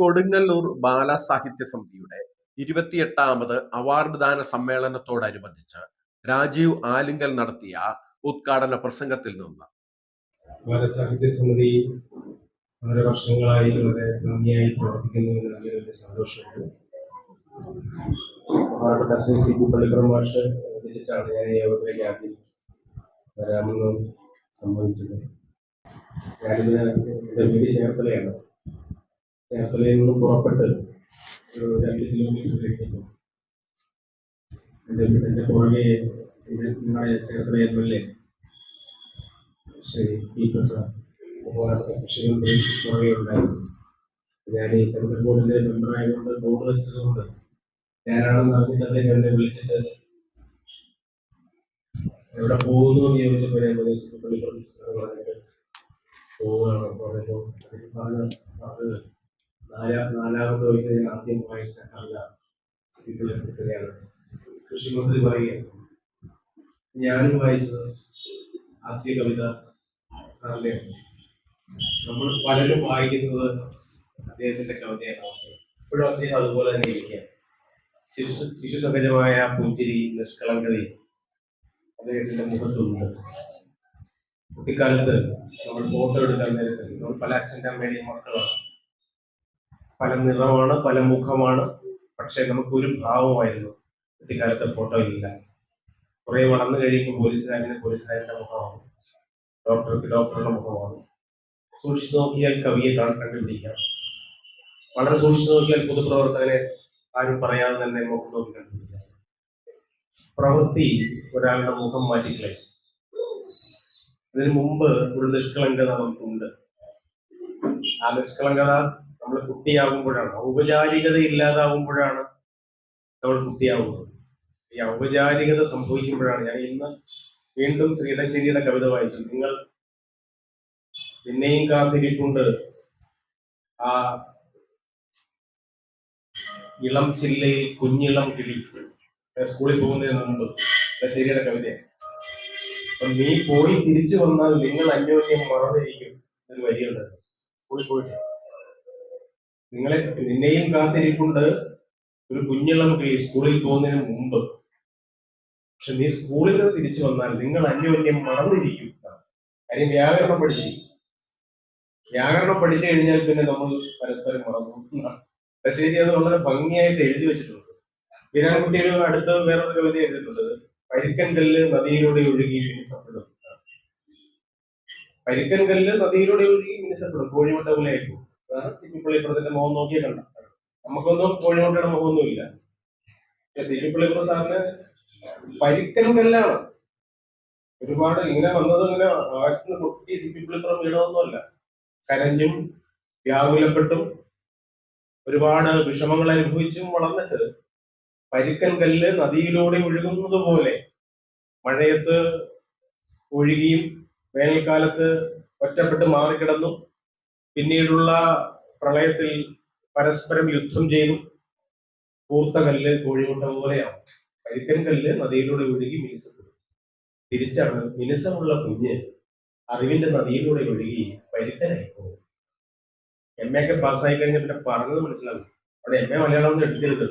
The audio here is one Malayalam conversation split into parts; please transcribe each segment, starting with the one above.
കൊടുങ്ങല്ലൂർ ബാലസാഹിത്യ സമിതിയുടെ ഇരുപത്തിയെട്ടാമത് അവാർഡ് ദാന സമ്മേളനത്തോടനുബന്ധിച്ച് രാജീവ് ആലിങ്കൽ നടത്തിയ ഉദ്ഘാടന പ്രസംഗത്തിൽ നിന്ന്. ബാലസാഹിത്യ സമിതി വളരെ വർഷങ്ങളായി വളരെ ഭംഗിയായി പ്രവർത്തിക്കുന്നു എന്നതിൽ സന്തോഷമുണ്ട്. ബഹുമാനപ്പെട്ട ശ്രീ സി പി പള്ളിപ്പുറം മാഷ് വിളിച്ചിട്ടാണ് ഞാൻ യോഗത്തിലേക്ക് ആദ്യം വരാമെന്ന് സംബന്ധിച്ചത്. ഞാനിതിന് വീട് ചേർത്തലയാണ്. ചേർത്തലയിൽ നിന്ന് പുറപ്പെട്ട് ഒരു രണ്ട് കിലോമീറ്ററിലേക്ക് എന്റെ പുറകെ നിങ്ങളുടെ Cherthala M L A. Shri P Prasad. കൃഷിമന്ത്രി പുറകെ ഉണ്ടായിരുന്നു. ഞാൻ ഈ സെൻസർ ബോർഡിന്റെ മെമ്പർ ബോർഡ് വെച്ചതുകൊണ്ട് ഞാനാണെന്ന് അറിഞ്ഞിട്ട് അദ്ദേഹം എന്നെ വിളിച്ചിട്ട് എവിടെ പോകുന്നു എന്ന് ഞാൻ പ്രദേശത്ത് പറഞ്ഞിട്ട് പോവുകയാണ് പറഞ്ഞപ്പോൾ അദ്ദേഹം പറഞ്ഞ അത് നാലാ നാലാമത്തെ വയസ്സിൽ ഞാൻ ആദ്യം വായിച്ച കവിത കൃഷി കൃഷിമന്ത്രി പറയുക ഞാനും വായിച്ചത് ആദ്യ കവിത സാറിന്റെയാണ് നമ്മൾ പലരും വായിക്കുന്നത് അദ്ദേഹത്തിന്റെ കവിതയാണ്. ഇപ്പോഴും അദ്ദേഹം അതുപോലെ തന്നെ ഇരിക്കുക ശിശു ശിശു സഹജമായ പുഞ്ചിരി നിഷ്കളങ്കതയും അദ്ദേഹത്തിന്റെ മുഖത്തുണ്ട്. കുട്ടിക്കാലത്ത് നമ്മൾ ഫോട്ടോ എടുക്കാൻ നേരത്തിൽ നമ്മൾ പല അച്ഛന്റെ അമ്മയുടെയും മക്കളാണ്. പല നിറമാണ് പല മുഖമാണ്. പക്ഷെ നമുക്ക് ഒരു ഭാവമായിരുന്നു. കുട്ടിക്കാലത്തെ ഫോട്ടോ ഇല്ല. കുറെ വളർന്നു കഴിയുമ്പോൾ പോലീസുകാരന് പോലീസുകാരന്റെ മുഖമാണ്. ഡോക്ടർക്ക് ഡോക്ടറുടെ മുഖമാണ്. സൂക്ഷിച്ചു നോക്കിയാൽ കവിയെ കണ്ടുപിടിക്കാം വളരെ സൂക്ഷിച്ചു നോക്കിയാൽ പൊതുപ്രവർത്തകനെ ആരും പറയാതെ തന്നെ മുഖം നോക്കി കണ്ടുപിടിക്കാം പ്രവൃത്തി ഒരാളുടെ മുഖം മാറ്റിക്കളയും. അതിനു മുമ്പ് ഒരു നിഷ്കളങ്കത നമുക്കുണ്ട്. ആ നിഷ്കളങ്കത നമ്മൾ കുട്ടിയാകുമ്പോഴാണ് ഔപചാരികത ഇല്ലാതാകുമ്പോഴാണ് നമ്മൾ കുട്ടിയാവുന്നത്. ഈ ഔപചാരികത സംഭവിക്കുമ്പോഴാണ് ഞാൻ ഇന്ന് വീണ്ടും ശ്രീലശ്ശേരിയുടെ കവിത വായിച്ചു. നിങ്ങൾ പിന്നെയും കാത്തിരിപ്പുണ്ട്. ആ ഇളം ചില്ലയിൽ കുഞ്ഞിളം കിളി. സ്കൂളിൽ പോകുന്നതിന് മുമ്പ് ശരിയുടെ കവിത നീ പോയി തിരിച്ചു വന്നാൽ നിങ്ങൾ അന്യോന്യം മറന്നിരിക്കും ഒരു വരിയുണ്ട്. സ്കൂളിൽ പോയിട്ട്. നിങ്ങളെ നിന്നെയും കാത്തിരിപ്പുണ്ട്. ഒരു കുഞ്ഞുള്ള കുട്ടി സ്കൂളിൽ പോകുന്നതിന് മുമ്പ്. പക്ഷെ നീ സ്കൂളിൽ നിന്ന് തിരിച്ചു വന്നാൽ നിങ്ങൾ അന്യോന്യം മറന്നിരിക്കും. കാര്യം വ്യാകരണം പഠിച്ചിരിക്കും വ്യാകരണം പഠിച്ചു കഴിഞ്ഞാൽ പിന്നെ നമ്മൾ പരസ്പരം മറന്നു. ശരി അത് വളരെ ഭംഗിയായിട്ട് എഴുതി വെച്ചിട്ടുണ്ട്. വീരാൻകുട്ടി ഒരു അടുത്ത വേറൊരു കവിത എഴുതിയിട്ടുള്ളത് പരിക്കൻ കല്ല് നദിയിലൂടെ ഒഴുകി മിനിസപ്പെടും. പരിക്കൻ കല്ല് നദിയിലൂടെ ഒഴുകി മിനിസപ്പെടും. കോഴിമുട്ട പോലെ സിപ്പിപ്പള്ളിപ്പുറത്തിന്റെ മുഖം നോക്കിയാൽ കണ്ട നമുക്കൊന്നും കോഴിമുട്ടയുടെ മുഖമൊന്നും ഇല്ല സിപ്പിപ്പള്ളിപ്പുറം സാറിന് പരിക്കലുമെല്ലാം ഒരുപാട് ഇങ്ങനെ വന്നത് ഇങ്ങനെ ആകാശത്തിന് പൊട്ടി സിപ്പിപ്പള്ളിപ്പുറം വീണതൊന്നുമല്ല. കരഞ്ഞും വ്യാകുലപ്പെട്ടും ഒരുപാട് വിഷമങ്ങൾ അനുഭവിച്ചും വളർന്നിട്ട് പരിക്കൻ കല്ല് നദിയിലൂടെ ഒഴുകുന്നത് പോലെ മഴയത്ത് ഒഴുകിയും വേനൽക്കാലത്ത് ഒറ്റപ്പെട്ട് മാറിക്കിടന്നും. പിന്നീടുള്ള പ്രളയത്തിൽ പരസ്പരം യുദ്ധം ചെയ്തു. കൂർത്ത കല്ല് കോഴിമുട്ട പോലെയാണ് കരിക്കൻ കല്ല് നദിയിലൂടെ ഒഴുകി മിനുസപ്പെടും തിരിച്ചാണ് മിനുസമുള്ള കുഞ്ഞ് അറിവിന്റെ നദിയിലൂടെ ഒഴുകി പരിക്കനായി പോകും. എം എ ഒക്കെ പാസ്സായി കഴിഞ്ഞാൽ പിന്നെ പറഞ്ഞത് മനസ്സിലാവും. അവിടെ എം എ മലയാളം ഒന്നും എടുക്കരുത്.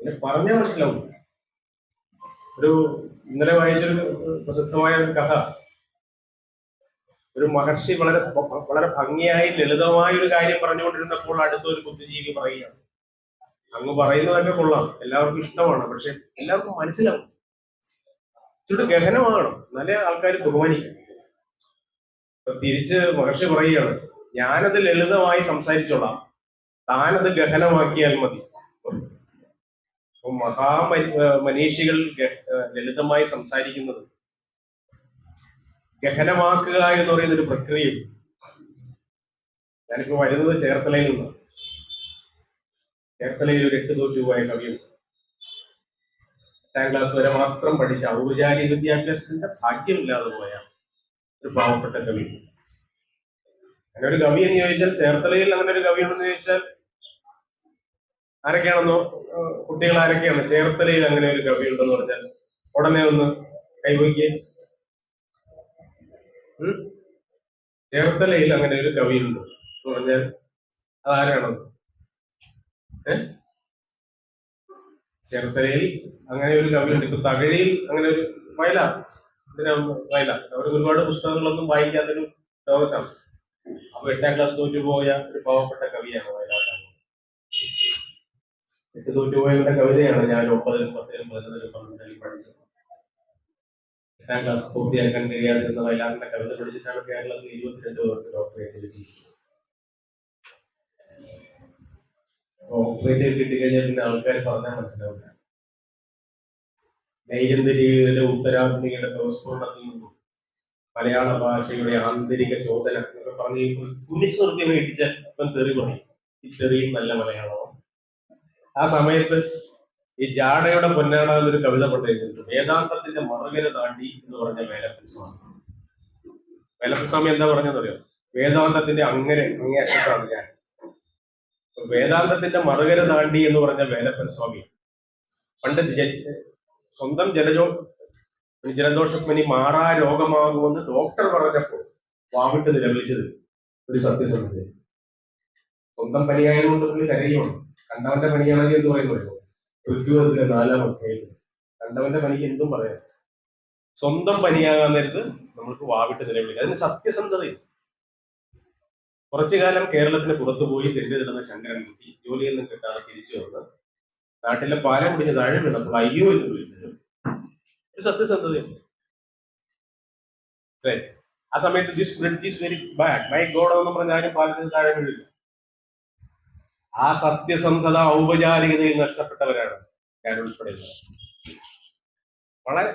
പിന്നെ പറഞ്ഞാൽ മനസ്സിലാവും. ഒരു ഇന്നലെ വായിച്ചൊരു പ്രസിദ്ധമായ ഒരു കഥ. ഒരു മഹർഷി വളരെ വളരെ ഭംഗിയായി ലളിതമായ ഒരു കാര്യം പറഞ്ഞുകൊണ്ടിരുന്നപ്പോൾ അടുത്ത ഒരു ബുദ്ധിജീവി പറയുകയാണ്. അങ്ങ് പറയുന്നതൊക്കെ കൊള്ളാം. എല്ലാവർക്കും ഇഷ്ടമാണ്. പക്ഷെ എല്ലാവർക്കും മനസ്സിലാവും. ഇച്ചിരി ഗഹനമാണ്. നല്ല ആൾക്കാർ ബഹുമാനിക്കും. തിരിച്ച് മഹർഷി പറയുകയാണ് ഞാനത് ലളിതമായി സംസാരിച്ചോളാം. താനത് ഗഹനമാക്കിയാൽ മതി. മഹാ മനീഷികൾ ലളിതമായി സംസാരിക്കുന്നത് ഗഹനമാക്കുക എന്ന് പറയുന്ന ഒരു പ്രക്രിയയുണ്ട് ഞാനിപ്പോ വരുന്നത് ചേർത്തലയിൽ നിന്ന്. ചേർത്തലയിൽ ഒരു എട്ട് തോറ്റു പോയ കവിയുണ്ട് എട്ടാം ക്ലാസ് വരെ മാത്രം പഠിച്ച ഔപചാരിക വിദ്യാഭ്യാസത്തിന്റെ ഭാഗ്യമില്ലാതെ പോയ ഒരു പാവപ്പെട്ട കവി. അങ്ങനെ ഒരു കവി എന്ന് ചോദിച്ചാൽ ചേർത്തലയിൽ അങ്ങനെ ഒരു കവി ഉണ്ടെന്ന് ചോദിച്ചാൽ ആരൊക്കെയാണെന്നോ കുട്ടികൾ ആരൊക്കെയാണ്? ചേർത്തലയിൽ അങ്ങനെ ഒരു കവി ഉണ്ടെന്ന് പറഞ്ഞാൽ ഉടനെ ഒന്ന് കൈവയ്ക്ക് ചേർത്തലയിൽ അങ്ങനെ ഒരു കവിയുണ്ട്. എന്ന് പറഞ്ഞാൽ അതാരാണോ? ചേർത്തലയിൽ അങ്ങനെ ഒരു കവിയുണ്ട്. ഇപ്പൊ തകഴിയിൽ അങ്ങനെ ഒരു വയല. വയല. അവർ ഒരുപാട് പുസ്തകങ്ങളൊന്നും വായിക്കാത്തൊരു ലോകത്താണ്. അപ്പൊ എട്ടാം ക്ലാസ് തോറ്റു പോയ ഒരു പാവപ്പെട്ട കവിയാണ് വയലാട്ടാണ് എട്ട് തോറ്റുപോയവരുടെ കവിതയാണ് ഞാൻ ഒമ്പതിലും പത്തിലും പതിനൊന്നിലും പന്ത്രണ്ടിലും പഠിച്ചത്. എട്ടാം ക്ലാസ് പൂർത്തിയാക്കാൻ കഴിയാതിരുന്ന വയലാറിന്റെ കവിത പഠിച്ചിട്ടാണ് കേരളത്തിൽ ഇരുപത്തിരണ്ട് പേർക്ക് ഡോക്ടറേറ്റ് കിട്ടിയത്. ഡോക്ടറേറ്റ് കിട്ടിക്കഴിഞ്ഞാൽ പിന്നെ ആൾക്കാർ പറഞ്ഞാൽ മനസ്സിലാവില്ല. നൈരന്തരികയിലെ ഉത്തരാധുനികയുടെ പ്രസ്ഫോടനത്തിൽ നിന്നും മലയാള ഭാഷയുടെ ആന്തരിക ചോദന എന്നൊക്കെ പറഞ്ഞ് കുനിച്ചു നിർത്തി അങ്ങ് ഇടിച്ച അപ്പം തെറി പറയും. ഈ തെറിയും നല്ല മലയാളമാണ്. ആ സമയത്ത് ഈ ജാടയുടെ പൊന്നാട എന്നൊരു കവിത കൊണ്ടിരുന്നു വേദാന്തത്തിന്റെ മറുകര താണ്ടി എന്ന് പറഞ്ഞ വേലപ്പൻ സ്വാമി വേലപ്പൻ സ്വാമി എന്താ പറഞ്ഞെന്നറിയോ വേദാന്തത്തിന്റെ അങ്ങനെ അങ്ങേ അറ്റത്താണ് ഞാൻ. വേദാന്തത്തിന്റെ മറുകര താണ്ടി എന്ന് പറഞ്ഞ വേലപ്പൻ സ്വാമി പണ്ട് സ്വന്തം ജലജോ ജലദോഷം ഇനി മാറാ രോഗമാകുമെന്ന് ഡോക്ടർ പറഞ്ഞപ്പോൾ വാവിട്ട് നിലവിളിച്ചത് ഒരു സത്യസന്ധത സ്വന്തം പനിയായതുകൊണ്ട് പുള്ളി കരയുമാണ് കണ്ടവന്റെ പനിയാണെങ്കിൽ എന്ന് പറയുന്നു ഋതുവതിലെ നാലാം അധ്യായത്തിൽ. കണ്ടവന്റെ പണിക്ക് എന്തും പറയാം. സ്വന്തം പനിയാകാൻ നേരത്ത് നമ്മൾക്ക് വാവിട്ട് നിലവിളിക്കാം അതിന് സത്യസന്ധതയും കുറച്ചു കാലം കേരളത്തിന് പുറത്തു പോയി തെണ്ടി നടന്ന ശങ്കരൻകുട്ടി ജോലിയിൽ നിന്ന് കിട്ടാതെ തിരിച്ചു വന്ന് നാട്ടിലെ പാലം പിടിഞ്ഞ് താഴെ വീണപ്പോൾ അയ്യോ എന്ന് വിളിച്ചത്. ഒരു സത്യസന്ധതയുണ്ട്. ആ സമയത്ത് this bridge this very bad my God എന്ന് പറഞ്ഞാലും പാലത്തിന് താഴെ വീഴില്ല ആ സത്യസന്ധത ഔപചാരികതയിൽ നഷ്ടപ്പെട്ടവരാണ് ഞാൻ ഉൾപ്പെടെയുള്ളത്. വളരെ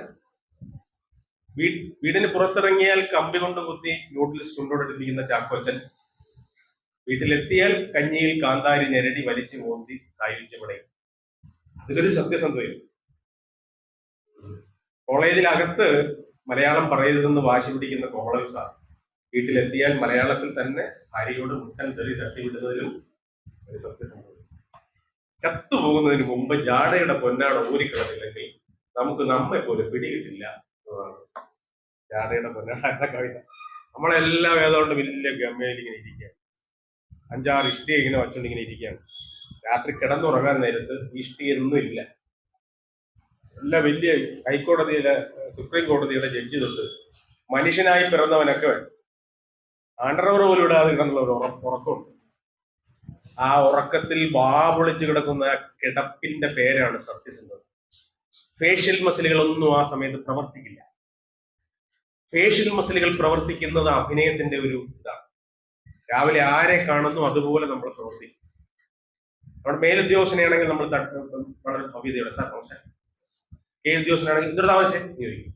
വീടിന് പുറത്തിറങ്ങിയാൽ കമ്പി കൊണ്ട് കുത്തി നോട്ടിൽ കൊണ്ടോടെടുപ്പിക്കുന്ന ചാക്കോച്ചൻ വീട്ടിലെത്തിയാൽ കഞ്ഞിയിൽ കാന്താരി ഞെരടി വലിച്ചു മോന്തി സായുജ്യമടയും അതിലൊരു സത്യസന്ധതയും കോളേജിലകത്ത് മലയാളം പറയരുതെന്ന് വാശി പിടിക്കുന്ന കോളേജ് സാർ വീട്ടിലെത്തിയാൽ മലയാളത്തിൽ തന്നെ ഭാര്യയോട് മുട്ടൻ തെറി തട്ടിവിടുന്നതിലും ഒരു സത്യസന്ധത ചത്തുപോകുന്നതിന് മുമ്പ് ജാടയുടെ പൊന്നാട ഊരിക്കളഞ്ഞില്ലെങ്കിൽ നമുക്ക് നമ്മെ പോലും പിടികിട്ടില്ല ജാടയുടെ പൊന്നാട കവിത. നമ്മളെല്ലാം ഏതാണ്ട് വലിയ ഗമയിൽ ഇങ്ങനെ ഇരിക്കുകയാണ്. അഞ്ചാറ് ഇഷ്ടി ഇങ്ങനെ വച്ചുകൊണ്ട് ഇങ്ങനെ ഇരിക്കുകയാണ്. രാത്രി കിടന്നുറങ്ങാൻ നേരത്ത് ഇഷ്ടി ഒന്നും ഇല്ല. എല്ലാ വലിയ ഹൈക്കോടതിയിലെ സുപ്രീം കോടതിയുടെ ജഡ്ജി തൊട്ട് മനുഷ്യനായി പിറന്നവനൊക്കെ ആണ്ടറവർ പോലും ഇടാതെ കിടന്നുള്ള ഒരു ഉറ- ഉറക്കമുണ്ട് ആ ഉറക്കത്തിൽ വാപൊളിച്ച് കിടക്കുന്ന കിടപ്പിന്റെ പേരാണ് സത്യസന്ധത. ഫേഷ്യൽ മസിലുകളൊന്നും ആ സമയത്ത് പ്രവർത്തിക്കില്ല. ഫേഷ്യൽ മസിലുകൾ പ്രവർത്തിക്കുന്നത് അഭിനയത്തിന്റെ ഒരു ഇതാണ്. രാവിലെ ആരെ കാണുന്നു അതുപോലെ നമ്മൾ പ്രവർത്തിക്കും. നമ്മുടെ മേലുദ്യോഗസ്ഥനെയാണെങ്കിൽ നമ്മൾ വളരെ ഭവ്യതയോടെ സാർ നമസ്കാരം. താമസിച്ചേ? എന്ന് ചോദിക്കും.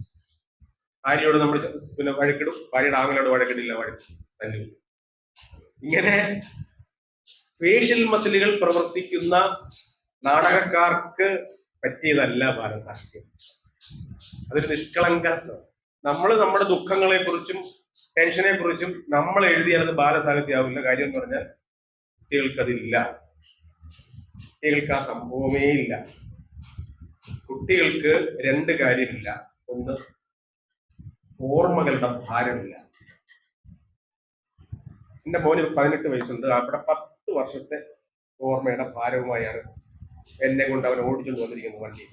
ഭാര്യയോട് നമ്മൾ പിന്നെ വഴക്കിടും. ഭാര്യയുടെ ആങ്ങളോട് വഴക്കിടില്ല വഴക്ക് തല്ലു. ഇങ്ങനെ ഫേഷ്യൽ മസിലുകൾ പ്രവർത്തിക്കുന്ന നാടകക്കാർക്ക് പറ്റിയതല്ല ബാലസാഹിത്യം. അതൊരു നിഷ്കളങ്ക നമ്മൾ നമ്മുടെ ദുഃഖങ്ങളെ കുറിച്ചും ടെൻഷനെ കുറിച്ചും നമ്മൾ എഴുതിയാൽ അത് ബാലസാഹിത്യമാവില്ല. കാര്യം എന്ന് പറഞ്ഞാൽ കുട്ടികൾക്കതില്ല. കുട്ടികൾക്ക് ആ സംഭവമേ ഇല്ല. കുട്ടികൾക്ക് രണ്ട് കാര്യമില്ല. ഒന്ന് ഓർമ്മകളുടെ ഭാരമില്ല. എന്റെ മോന് പതിനെട്ട് വയസ്സുണ്ട്. അവിടെ പത്ത് വർഷത്തെ ഓർമ്മയുടെ ഭാരവുമായാണ് എന്നെ കൊണ്ട് അവൻ ഓടിച്ചു വന്നിരിക്കുന്നത് വണ്ടി.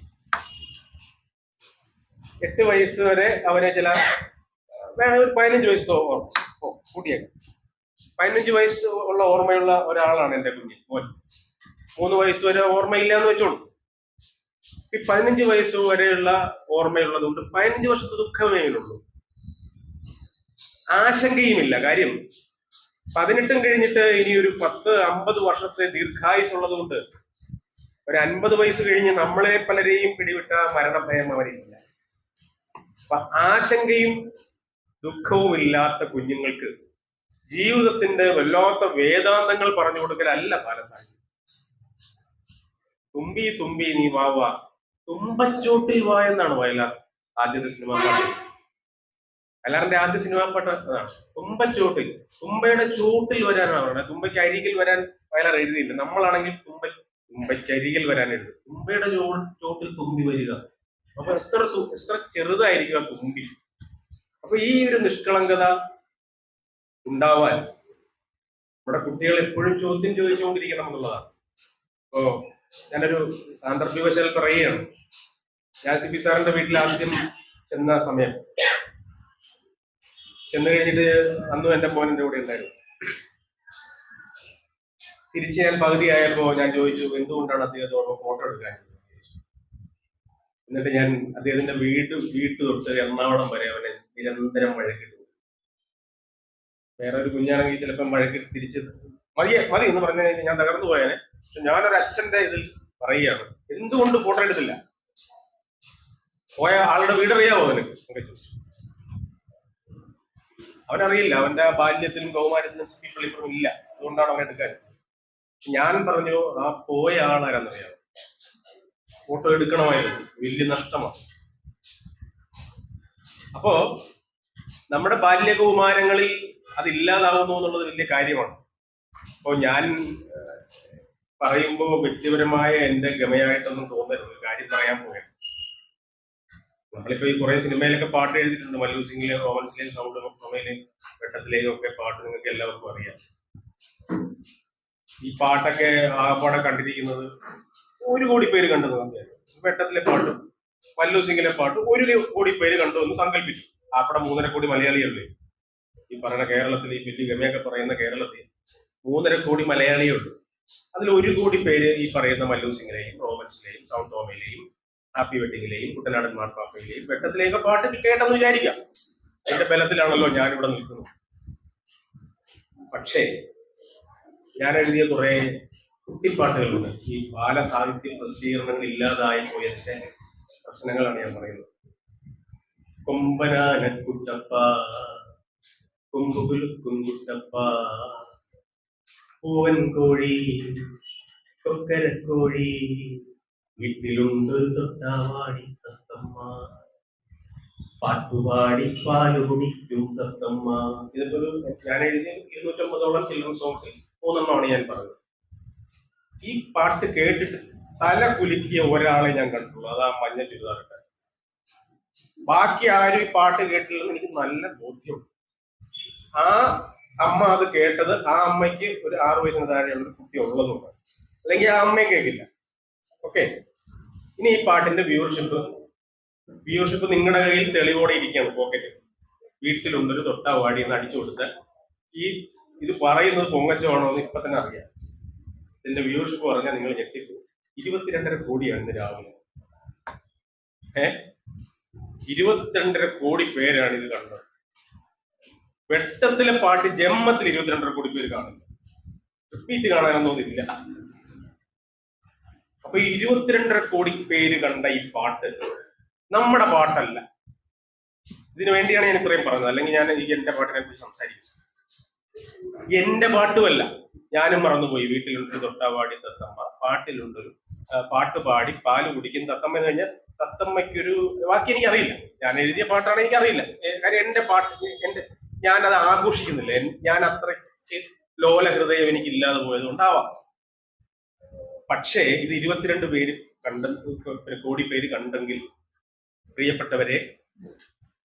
എട്ട് വയസ്സ് വരെ അവനെ ചില ഒരു പതിനഞ്ച് വയസ്സ് ഓർമ്മ കൂട്ടിയേക്കാം. പതിനഞ്ച് വയസ്സ് ഉള്ള ഓർമ്മയുള്ള ഒരാളാണ് എന്റെ കുഞ്ഞ് മോൻ. മൂന്ന് വയസ്സ് വരെ ഓർമ്മയില്ല എന്ന് വെച്ചോളൂ. ഈ പതിനഞ്ച് വയസ്സ് വരെയുള്ള ഓർമ്മയുള്ളത് കൊണ്ട് പതിനഞ്ച് വർഷത്തെ ദുഃഖമേ ഉള്ളൂ. ആശങ്കയുമില്ല കാര്യം പതിനെട്ടും കഴിഞ്ഞിട്ട് ഇനി ഒരു പത്ത് അമ്പത് വർഷത്തെ ദീർഘായുസ് ഉള്ളത് കൊണ്ട് ഒരു അൻപത് വയസ്സ് കഴിഞ്ഞ് നമ്മളെ പലരെയും പിടിവിട്ട മരണഭയം അവരില്ല. അപ്പൊ ആശങ്കയും ദുഃഖവും ഇല്ലാത്ത കുഞ്ഞുങ്ങൾക്ക് ജീവിതത്തിന്റെ വല്ലാത്ത വേദാന്തങ്ങൾ പറഞ്ഞു കൊടുക്കലല്ല ബാലസാഹിത്യം തുമ്പി തുമ്പി നീ വാവ തുമ്പച്ചോട്ടിൽ വാ എന്നാണ് വയലാർ ആദ്യത്തെ സിനിമ പാട്ട് ആദ്യ സിനിമ പാട്ട് അതാണ് തുമ്പച്ചോട്ടിൽ തുമ്പയുടെ ചോട്ടിൽ വരാനാണ് പറയുന്നത് തുമ്പയ്ക്ക് അരികിൽ വരാൻ വയലാർ എഴുതിയില്ല. നമ്മളാണെങ്കിൽ തുമ്പ തുമ്പയ്ക്ക് അരികിൽ വരാൻ എഴുതും. തുമ്പയുടെ ചോ ചോട്ടിൽ തുമ്പി വരിക. അപ്പൊ എത്ര എത്ര ചെറുതായിരിക്കും ആ തുമ്പി. അപ്പൊ ഈ ഒരു നിഷ്കളങ്കത ഉണ്ടാവാൻ നമ്മുടെ കുട്ടികൾ എപ്പോഴും ചോദ്യം ചോദിച്ചുകൊണ്ടിരിക്കണം എന്നുള്ളതാണ്. ഓ ഞാനൊരു സാന്ദർഭികവശാൽ പറയുകയാണ്. ഞാൻ സി പി സാറിന്റെ വീട്ടിൽ ആദ്യം ചെന്ന സമയം ചെന്ന് കഴിഞ്ഞിട്ട് അന്നും എന്റെ മോൻ എന്റെ കൂടെ ഉണ്ടായിരുന്നു. തിരിച്ച് ഞാൻ പകുതി ആയപ്പോൾ ഞാൻ ചോദിച്ചു എന്തുകൊണ്ടാണ് അദ്ദേഹത്തോട് ഫോട്ടോ എടുക്കാൻ? എന്നിട്ട് ഞാൻ അദ്ദേഹത്തിന്റെ വീട് വീട്ടു തൊട്ട് എറണാകുളം വരെ അവനെ നിരന്തരം വഴക്കിട്ടു. വേറെ ഒരു കുഞ്ഞാണെങ്കിൽ ചിലപ്പം വഴക്കിട്ട് തിരിച്ച് മതിയെ മതി എന്ന് പറഞ്ഞു കഴിഞ്ഞാൽ ഞാൻ തകർന്നു പോയാനെ. പക്ഷെ ഞാനൊരു അച്ഛന്റെ ഇതിൽ പറയുകയാണ് എന്തുകൊണ്ട് ഫോട്ടോ എടുത്തില്ല? പോയ ആളുടെ വീട് അറിയാവോ അവന്? ചോദിച്ചു. അവനറിയില്ല അവന്റെ ബാല്യത്തിലും കൗമാരത്തിലും പീപ്പിൾ ഇപ്പോഴും ഇല്ല. അതുകൊണ്ടാണ് അവൻ എടുക്കാൻ. പക്ഷെ ഞാൻ പറഞ്ഞു ആ പോയ ആളാരെന്നറിയാം ഫോട്ടോ എടുക്കണമായിരുന്നു. വലിയ നഷ്ടമാണ്. അപ്പോ നമ്മുടെ ബാല്യകൗമാരങ്ങളിൽ അതില്ലാതാവുന്നു എന്നുള്ളത് വലിയ കാര്യമാണ്. അപ്പോ ഞാൻ പറയുമ്പോ പറയുമ്പോൾ വ്യക്തിപരമായ എന്റെ ഗമയായിട്ടൊന്നും തോന്നരുത്. കാര്യം പറയാൻ പോയത് നമ്മളിപ്പോ ഈ കുറെ സിനിമയിലൊക്കെ പാട്ട് എഴുതിയിട്ടുണ്ട്. മല്ലു സിംഗിലെ റോമൻസിലെയും സൗണ്ട് സമയിലെയും വെട്ടത്തിലെയും ഒക്കെ പാട്ട് നിങ്ങൾക്ക് എല്ലാവർക്കും അറിയാം. ഈ പാട്ടൊക്കെ ആകപ്പാടെ കണ്ടിരിക്കുന്നത് ഒരു കോടി പേര് കണ്ടത് വെട്ടത്തിലെ പാട്ടും മല്ലു സിംഗിലെ പാട്ടും ഒരു കോടി പേര് കണ്ടു എന്ന് സങ്കല്പിച്ചു. ആപ്പടെ മൂന്നര കോടി മലയാളികളല്ലേ ഈ പറയുന്ന കേരളത്തിൽ ഈ വലിയ ഗമയൊക്കെ പറയുന്ന കേരളത്തിൽ മൂന്നര കോടി മലയാളിയുണ്ട് അതിൽ ഒരു കോടി പേര് ഈ പറയുന്ന മല്ലു സിംഗിലെയും റോമൻസിലെയും സൗണ്ട് ടോമയിലെയും ഹാപ്പി വെഡിങ്ങിലെയും കുട്ടനാടൻ മാർപ്പാപ്പയിലെയും വെട്ടത്തിലെയൊക്കെ പാട്ട് കിട്ടേണ്ടെന്ന് വിചാരിക്കാം. എന്റെ ബലത്തിലാണല്ലോ ഞാനിവിടെ നിൽക്കുന്നത്. പക്ഷേ ഞാൻ എഴുതിയ കുറെ കുട്ടിപ്പാട്ടുകളുണ്ട്. ഈ ബാലസാഹിത്യ പ്രസിദ്ധീകരണങ്ങൾ ഇല്ലാതായി പോയ പ്രശ്നങ്ങളാണ് ഞാൻ പറയുന്നത്. കൊമ്പനാന കുട്ടപ്പ കൊമ്പുകുലുക്കും കുട്ടപ്പ പൂവൻ കോഴി കൊക്കരക്കോഴി പാട്ടുപാടി പാൽ കുടിക്കും തത്തമ്മ ഇതിപ്പോ ഞാൻ എഴുതിയ ഇരുന്നൂറ്റമ്പതോളം ചിൽഡ്രൻ സോങ്സിൽ മൂന്നെണ്ണമാണ് ഞാൻ പറഞ്ഞത്. ഈ പാട്ട് കേട്ടിട്ട് തല കുലുക്കിയ ഒരാളെ ഞാൻ കണ്ടിട്ടുള്ളൂ. അതാ മഞ്ഞ ചുരിദാറിട്ട് ബാക്കി ആരും ഈ പാട്ട് കേട്ടില്ലെന്ന് എനിക്ക് നല്ല ബോധ്യം. ആ അമ്മ അത് കേട്ടത് ആ അമ്മയ്ക്ക് ഒരു ആറു വയസ്സിന് താഴെയുള്ള കുട്ടി ഉള്ളതുകൊണ്ട് അല്ലെങ്കിൽ ആ അമ്മയെ കേൾക്കില്ല. ഓക്കെ ഇനി ഈ പാട്ടിന്റെ വ്യൂവർഷിപ്പ് വ്യൂവർഷിപ്പ് നിങ്ങളുടെ കയ്യിൽ തെളിവോടെ ഇരിക്കുകയാണ്. പോക്കറ്റ് വീട്ടിലുണ്ടൊരു തൊട്ടാവാടി എന്ന് അടിച്ചു കൊടുത്താൽ ഈ ഇത് പറയുന്നത് പൊങ്ങച്ചമാണോ എന്ന് ഇപ്പൊ തന്നെ അറിയാം. ഇതിന്റെ വ്യൂവർഷിപ്പ് പറഞ്ഞാൽ നിങ്ങൾ ഞെട്ടിപ്പോ ഇരുപത്തിരണ്ടര കോടിയാണ് ഇന്ന് രാവിലെ. ഏ? ഇരുപത്തിരണ്ടര കോടി പേരാണ് ഇത് കണ്ടത്. വെട്ടത്തിലെ പാട്ട് ജന്മത്തിൽ ഇരുപത്തിരണ്ടര കോടി പേര് കാണുന്നു. റിപ്പീറ്റ് കാണാനൊന്നും ഇല്ല അപ്പൊ ഇരുപത്തിരണ്ടര കോടി പേര് കണ്ട ഈ പാട്ട് നമ്മുടെ പാട്ടല്ല. ഇതിനു വേണ്ടിയാണ് ഞാൻ ഇത്രയും പറഞ്ഞത്. അല്ലെങ്കിൽ ഞാൻ എന്റെ പാട്ടിനെ കുറിച്ച് സംസാരിക്കും. എന്റെ പാട്ടുമല്ല. ഞാനും മറന്നുപോയി. വീട്ടിലുണ്ടൊരു തൊട്ടാവാടി തത്തമ്മ. പാട്ടിലുണ്ടൊരു പാട്ട് പാടി പാൽ കുടിക്കും തത്തമ്മ എന്ന് കഴിഞ്ഞാൽ തത്തമ്മയ്ക്കൊരു ബാക്കി എനിക്കറിയില്ല. ഞാൻ എഴുതിയ പാട്ടാണ് എനിക്കറിയില്ല. കാര്യം എന്റെ പാട്ട് എന്റെ ഞാനത് ആഘോഷിക്കുന്നില്ല. ഞാൻ അത്രയ്ക്ക് ലോല ഹൃദയം എനിക്ക് ഇല്ലാതെ പോയത് കൊണ്ടാവാം പക്ഷേ ഇത് ഇരുപത്തിരണ്ട് പേര് കണ്ട കോടി പേര് കണ്ടെങ്കിൽ പ്രിയപ്പെട്ടവരെ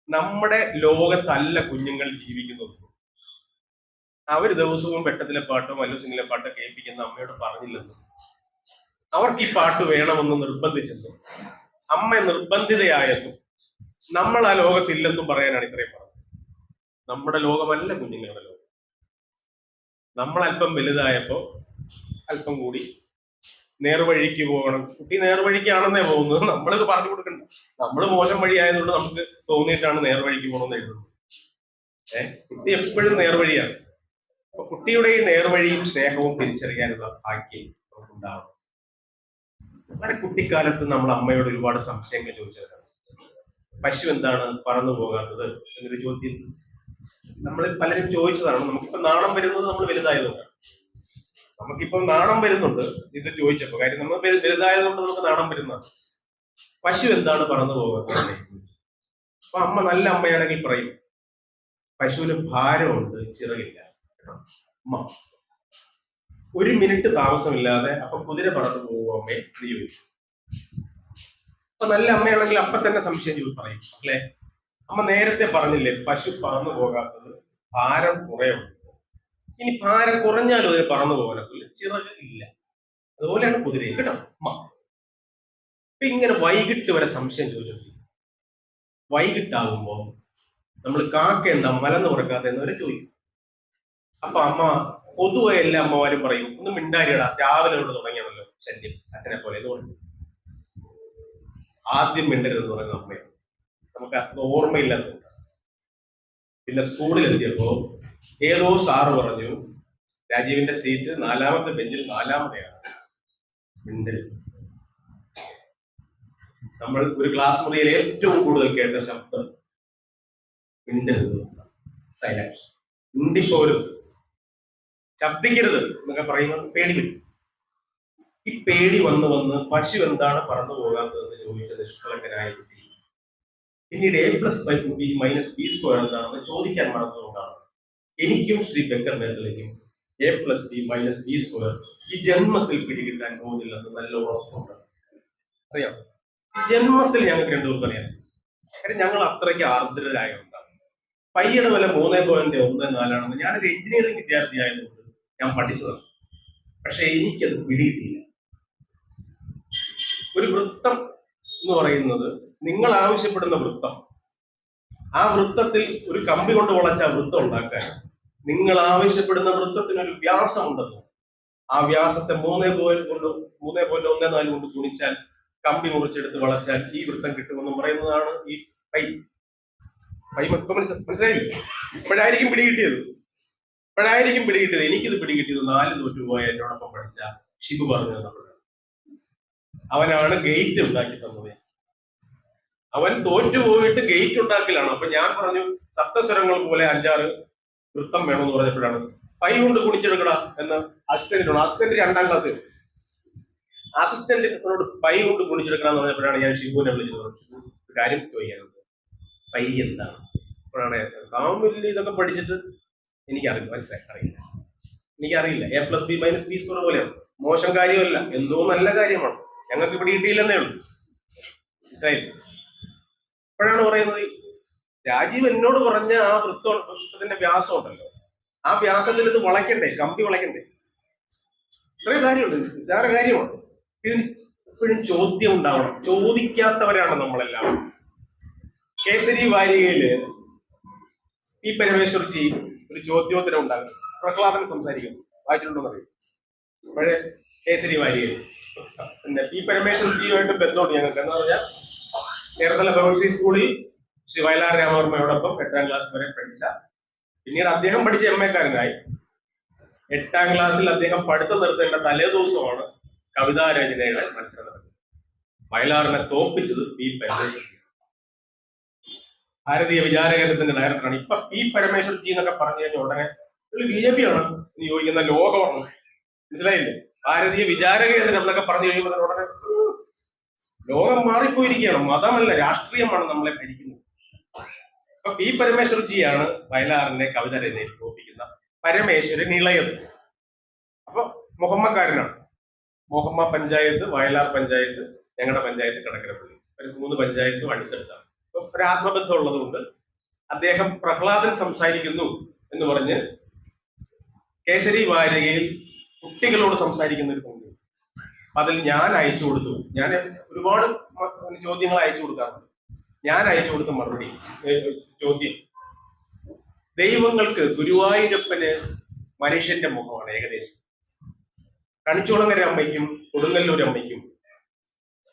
നമ്മുടെ ലോകത്തല്ല കുഞ്ഞുങ്ങൾ ജീവിക്കുന്നത്. അവർ ദിവസവും വെട്ടത്തിലെ പാട്ടോ മല്ലു സിംഗിലെ പാട്ടോ കേൾപ്പിക്കുന്ന അമ്മയോട് പറഞ്ഞില്ലെന്നും. അവർക്ക് ഈ പാട്ട് വേണമെന്ന് നിർബന്ധിച്ചെന്നും അമ്മ നിർബന്ധിതയായെന്നും നമ്മൾ ആ ലോകത്തില്ലെന്നും പറയാനാണ് ഇത്രയും പറഞ്ഞത്. നമ്മുടെ ലോകമല്ല കുഞ്ഞുങ്ങളുടെ ലോകം. നമ്മൾ അല്പം വലുതായപ്പോ അല്പം കൂടി നേർവഴിക്ക് പോകണം. കുട്ടി നേർവഴിക്കാണെന്നേ പോകുന്നത്. നമ്മളിത് പറഞ്ഞു കൊടുക്കണ്ട. നമ്മൾ മോശം വഴി ആയതുകൊണ്ട് നമുക്ക് തോന്നിയിട്ടാണ് നേർവഴിക്ക് പോകണമെന്ന് എഴുതുന്നത്. ഏഹ് കുട്ടി എപ്പോഴും നേർവഴിയാണ്. അപ്പൊ കുട്ടിയുടെ ഈ നേർവഴിയും സ്നേഹവും തിരിച്ചറിയാനുള്ള ഭാഗ്യം നമുക്കുണ്ടാവും വളരെ കുട്ടിക്കാലത്ത് നമ്മൾ അമ്മയോട് ഒരുപാട് സംശയങ്ങൾ ചോദിച്ചവരാണ്. പശു എന്താണ് പറന്നു പോകാത്തത് എന്നൊരു ചോദ്യം. നമ്മൾ പലരും ചോദിച്ചതാണ്. നമുക്കിപ്പോ നാണം വരുന്നത് നമ്മൾ വലുതായതുകൊണ്ടാണ്. നമുക്കിപ്പം നാണം വരുന്നുണ്ട്. ഇത് ചോദിച്ചപ്പോ. കാര്യം നമ്മൾ വലു- വലുതായതുകൊണ്ട് നമുക്ക് നാണം വരുന്നതാണ്. പശു എന്താണ് പറന്നു പോകുന്നത് അപ്പൊ അമ്മ നല്ല അമ്മയാണെങ്കിൽ പറയും പശുവിന് ഭാരമുണ്ട് ചിറകില്ല. അമ്മ ഒരു മിനിറ്റ് താമസമില്ലാതെ അപ്പൊ കുതിര പറന്നു പോകുമോ അമ്മേ എന്ന് ചോദിച്ചു. അപ്പൊ നല്ല അമ്മയാണെങ്കിൽ അപ്പൊ തന്നെ സംശയം ചോദിച്ചു പറയും അല്ലെ? അമ്മ നേരത്തെ പറഞ്ഞില്ലേ പശു പറന്നു പോകാത്തത് ഭാരം കുറയുണ്ട്. ഇനി ഭാരം കുറഞ്ഞാലും അതിന് പറന്നു പോകാനൊക്കില്ല ചിറക് ഇല്ല. അതുപോലെയാണ് കുതിരയും. കേട്ടോ? മ. ഇപ്പൊ ഇങ്ങനെ വൈകിട്ട് വരെ സംശയം ചോദിച്ചു വൈകിട്ടാകുമ്പോ നമ്മൾ കാക്ക എന്താ മലന്ന് പറക്കാത്ത എന്നവരെ ചോദിക്കും. അപ്പൊ അമ്മ പൊതുവെ എല്ലാ അമ്മമാരും പറയും ഒന്ന് മിണ്ടാരിയടാ രാവിലെ കൊണ്ട് തുടങ്ങിയാണല്ലോ ശല്യം. അച്ഛനെ പോലെ എന്ന് പറഞ്ഞു ആദ്യം മിണ്ടരുതെന്ന് പറയുന്ന അമ്മയാണ്. നമുക്ക് ഓർമ്മയില്ലാത്ത പിന്നെ സ്കൂളിൽ എത്തിയപ്പോ ഏതോ സാറ് പറഞ്ഞു രാജീവിന്റെ സീറ്റ് നാലാമത്തെ ബെഞ്ചിൽ നാലാമതെയാണ് നമ്മൾ ഒരു ക്ലാസ് മുറിയിൽ ഏറ്റവും കൂടുതൽ കേട്ട ശബ്ദം മിണ്ടരുത്. സൈലൻസ് മിണ്ടിപ്പോരുത്. ശബ്ദിക്കരുത് എന്നൊക്കെ പറയുന്നത് പേടി വരും. ഈ പേടി വന്ന് വന്ന് പശു എന്താണ് പറന്നു പോകാത്തതെന്ന് ചോദിച്ച നിഷ്കളങ്കനായ കുട്ടി. പിന്നീട് A plus by B minus B square എന്താണെന്ന് ചോദിക്കാൻ മറന്നതുകൊണ്ടാണ് എനിക്കും ശ്രീ ബക്കർ മേഖലയ്ക്കും A plus B minus B square ഈ ജന്മത്തിൽ പിടികിട്ടാൻ പോകുന്നില്ലെന്ന് നല്ല ഉറപ്പുണ്ട്. അറിയാം ജന്മത്തിൽ ഞങ്ങൾക്ക് രണ്ടു അറിയാം കാര്യം ഞങ്ങൾ അത്രയ്ക്ക് ആർദ്രരായതുകൊണ്ടാണ് പയ്യയുടെ വില മൂന്ന് പോയിന്റ് ഒന്ന് നാലാണെന്ന് ഞാനൊരു എഞ്ചിനീയറിംഗ് വിദ്യാർത്ഥി ആയതുകൊണ്ട് ഞാൻ പഠിച്ചതാണ്. പക്ഷെ എനിക്കത് പിടികിട്ടിയില്ല. ഒരു വൃത്തം എന്ന് പറയുന്നത് നിങ്ങൾ ആവശ്യപ്പെടുന്ന വൃത്തം ആ വൃത്തത്തിൽ ഒരു കമ്പി കൊണ്ട് വളച്ച വൃത്തം ഉണ്ടാക്കാൻ നിങ്ങൾ ആവശ്യപ്പെടുന്ന വൃത്തത്തിന് ഒരു വ്യാസം ഉണ്ടെന്ന് ആ വ്യാസത്തെ മൂന്നേ പോയിന്റ് കൊണ്ട് മൂന്നേ പോയിന്റ് ഒന്നേ നാല് കൊണ്ട് ഗുണിച്ചാൽ കമ്പി മുറിച്ചെടുത്ത് വളച്ചാൽ ഈ വൃത്തം കിട്ടുമെന്ന് പറയുന്നതാണ് ഈ പൈ. പൈ മനസ്സിലായില്ലേ? ഇപ്പോഴായിരിക്കും പിടികിട്ടിയത് ഇപ്പോഴായിരിക്കും പിടികിട്ടിയത് എനിക്കിത് പിടികിട്ടിയത് നാല് തോറ്റുപോയ എന്നോടൊപ്പം പഠിച്ച ഷിബു പറഞ്ഞു തന്നപ്പോഴാണ്. അവനാണ് ഗേറ്റ് ഉണ്ടാക്കി തന്നത്. അവൻ തോറ്റുപോയിട്ട് ഗേറ്റ് ഉണ്ടാക്കലാണ്. അപ്പൊ ഞാൻ പറഞ്ഞു സപ്തസ്വരങ്ങൾ പോലെ അഞ്ചാറ് വൃത്തം വേണമെന്ന് പറഞ്ഞപ്പോഴാണ്. പൈ കൊണ്ട് കുണിച്ചെടുക്കടാ എന്ന് അസിസ്റ്റന്റിനോട് അസിസ്റ്റന്റ് രണ്ടാം ക്ലാസ്സിൽ അസിസ്റ്റന്റിനോട് പൈ കൊണ്ട് കുണിച്ചെടുക്കണം എന്ന് പറഞ്ഞപ്പോഴാണ് ഞാൻ ഷിബുവിനെ വിളിച്ചത്. കാര്യം ചോദിക്കാനുണ്ട്. പൈ എന്താണ്? അപ്പോഴാണ് താമില്ല ഇതൊക്കെ പഠിച്ചിട്ട് എനിക്കറിയില്ല. മനസ്സിലായി? അറിയില്ല. എനിക്കറിയില്ല. A plus B minus B score പോലെയാണ് മോശം കാര്യമല്ല. എന്തോ നല്ല കാര്യമാണ്. ഞങ്ങൾക്ക് ഇവിടെ കിട്ടിയില്ലെന്നേ ഉള്ളൂ. മനസ്സിലായില്ല? അപ്പോഴാണ് പറയുന്നത് രാജീവ് എന്നോട് പറഞ്ഞ ആ വൃത്തം വൃത്തത്തിന്റെ വ്യാസം ഉണ്ടല്ലോ. ആ വ്യാസത്തിൽ ഇത് വളയ്ക്കണ്ടേ കമ്പി വളയ്ക്കണ്ടേ? ഇത്രയും കാര്യമുണ്ട്. നിസ്സാര കാര്യമാണ് ഇതിന് എപ്പോഴും ചോദ്യം ഉണ്ടാവണം ചോദിക്കാത്തവരാണ് നമ്മളെല്ലാം. കേസരി വാരികയിൽ ഈ പരമേശ്വർജി ഒരു ചോദ്യോത്തരം ഉണ്ടാകും പ്രഹ്ലാദൻ സംസാരിക്കും വായിച്ചിട്ടുണ്ടോ അറിയും പഴയ കേസരി വാരികയിൽ. പിന്നെ ഈ പരമേശ്വർജിയുമായിട്ട് ബന്ധമുണ്ട് ഞങ്ങൾക്ക്. എന്ന് പറഞ്ഞാൽ ചേർത്തല ബഹുശ്രീ സ്കൂളിൽ ശ്രീ വയലാർ രാമവർമ്മയോടൊപ്പം എട്ടാം ക്ലാസ് വരെ പഠിച്ച പിന്നീട് അദ്ദേഹം പഠിച്ച എം എക്കാരനായി എട്ടാം ക്ലാസ്സിൽ അദ്ദേഹം പഠിത്തം നിർത്തേണ്ട തലേ ദിവസമാണ് കവിതാരചനയുടെ മത്സരം നടക്കുന്നത് വയലാറിനെ തോപ്പിച്ചത് പി പരമേശ്വരൻ ഭാരതീയ വിചാരകേന്ദ്രത്തിന്റെ ഡയറക്ടറാണ്. ഇപ്പൊ പി പരമേശ്വരജി എന്നൊക്കെ പറഞ്ഞു കഴിഞ്ഞാൽ ഉടനെ ബി ജെ പി ആണ് ചോദിക്കുന്ന ലോകമാണ് മനസ്സിലായില്ലേ? ഭാരതീയ വിചാരകേന്ദ്രം എന്നൊക്കെ പറഞ്ഞു കഴിയുമ്പോൾ ഉടനെ ലോകം മാറിപ്പോയിരിക്കുകയാണ്. മതമല്ല രാഷ്ട്രീയമാണ് നമ്മളെ ഭരിക്കുന്നത്. അപ്പൊ പി പരമേശ്വർജിയാണ് വയലാറിന്റെ കവിത രചനയിൽ തോപ്പിക്കുന്ന പരമേശ്വരൻ ഇളയത്. അപ്പൊ മുഹമ്മക്കാരനാണ് മുഹമ്മ പഞ്ചായത്ത് വയലാർ പഞ്ചായത്ത് ഞങ്ങളുടെ പഞ്ചായത്ത് കടക്കരപ്പള്ളി. ഒരു മൂന്ന് പഞ്ചായത്തും അടുത്തടുത്താണ്. അപ്പൊ ഒരു ആത്മബന്ധം ഉള്ളതുകൊണ്ട് അദ്ദേഹം പ്രഹ്ലാദൻ സംസാരിക്കുന്നു എന്ന് പറഞ്ഞ് കേസരി വാരികയിൽ കുട്ടികളോട് സംസാരിക്കുന്ന ഒരു പങ്കുണ്ട് അതിൽ ഞാൻ അയച്ചു കൊടുത്തു. ഞാൻ ഒരുപാട് ചോദ്യങ്ങൾ അയച്ചു കൊടുക്കാറുണ്ട്. ഞാൻ അയച്ചു കൊടുത്ത മറുപടി ചോദ്യം. ദൈവങ്ങൾക്ക് ഗുരുവായൂരപ്പന് മനുഷ്യന്റെ മുഖമാണ് ഏകദേശം. കണിച്ചുളങ്ങര അമ്മയ്ക്കും കൊടുങ്ങല്ലൂർ അമ്മയ്ക്കും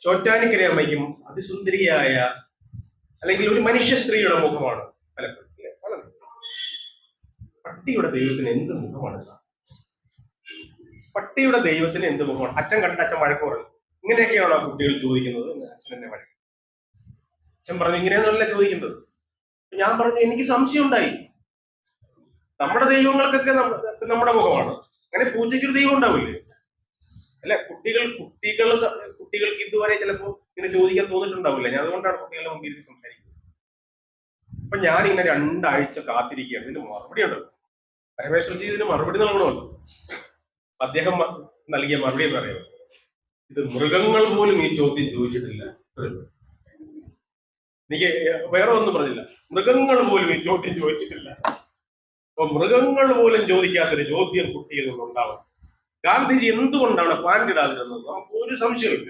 ചോറ്റാനിക്കര അമ്മയ്ക്കും അതിസുന്ദരിയായ അല്ലെങ്കിൽ ഒരു മനുഷ്യ സ്ത്രീയുടെ മുഖമാണ് പലപ്പോഴും? പട്ടിയുടെ ദൈവത്തിന് എന്ത് മുഖമാണ് സാർ? പട്ടിയുടെ ദൈവത്തിന് എന്ത് മുഖമാണ്? അച്ഛൻ കണ്ട അച്ഛൻ പറഞ്ഞു ഇങ്ങനെയൊക്കെയാണോ കുട്ടികൾ ചോദിക്കുന്നത് അച്ഛൻ എന്നെ അച്ഛൻ പറഞ്ഞു ഇങ്ങനെയൊന്നുമല്ല ചോദിക്കുന്നത്. ഞാൻ പറഞ്ഞു എനിക്ക് സംശയം ഉണ്ടായി നമ്മുടെ ദൈവങ്ങൾക്കൊക്കെ നമ്മ- നമ്മുടെ മുഖമാണ്. അങ്ങനെ പൂജയ്ക്കൊരു ദൈവം ഉണ്ടാവില്ലേ? അല്ല കുട്ടികൾ കുട്ടികൾ കുട്ടികൾക്ക് ഇതുവരെ ചിലപ്പോ ഇങ്ങനെ ചോദിക്കാൻ തോന്നിട്ടുണ്ടാവില്ല ഞാൻ അതുകൊണ്ടാണ് കുട്ടികളുടെ മുമ്പിൽ സംസാരിക്കുന്നത്. അപ്പൊ ഞാൻ ഇങ്ങനെ രണ്ടാഴ്ച കാത്തിരിക്കുകയാണ്. ഇതിന് മറുപടി ഉണ്ട്? പരമേശ്വരജി ഇതിന് മറുപടി നൽകണമല്ലോ അദ്ദേഹം നൽകിയ മറുപടി എന്ന് പറയുന്നത് ഇത് മൃഗങ്ങൾ പോലും ഈ ചോദ്യം ചോദിച്ചിട്ടില്ല. എനിക്ക് വേറെ ഒന്നും പറഞ്ഞില്ല. മൃഗങ്ങൾ പോലും ഈ ചോദ്യം ചോദിച്ചിട്ടില്ല. അപ്പൊ മൃഗങ്ങൾ പോലും ചോദിക്കാത്തൊരു ചോദ്യം കുട്ടിയിൽ നിന്നുണ്ടാവണം ഗാന്ധിജി എന്തുകൊണ്ടാണ് പാന്റ് ഇടാതിരുന്നത്? നമുക്ക് ഒരു സംശയമില്ല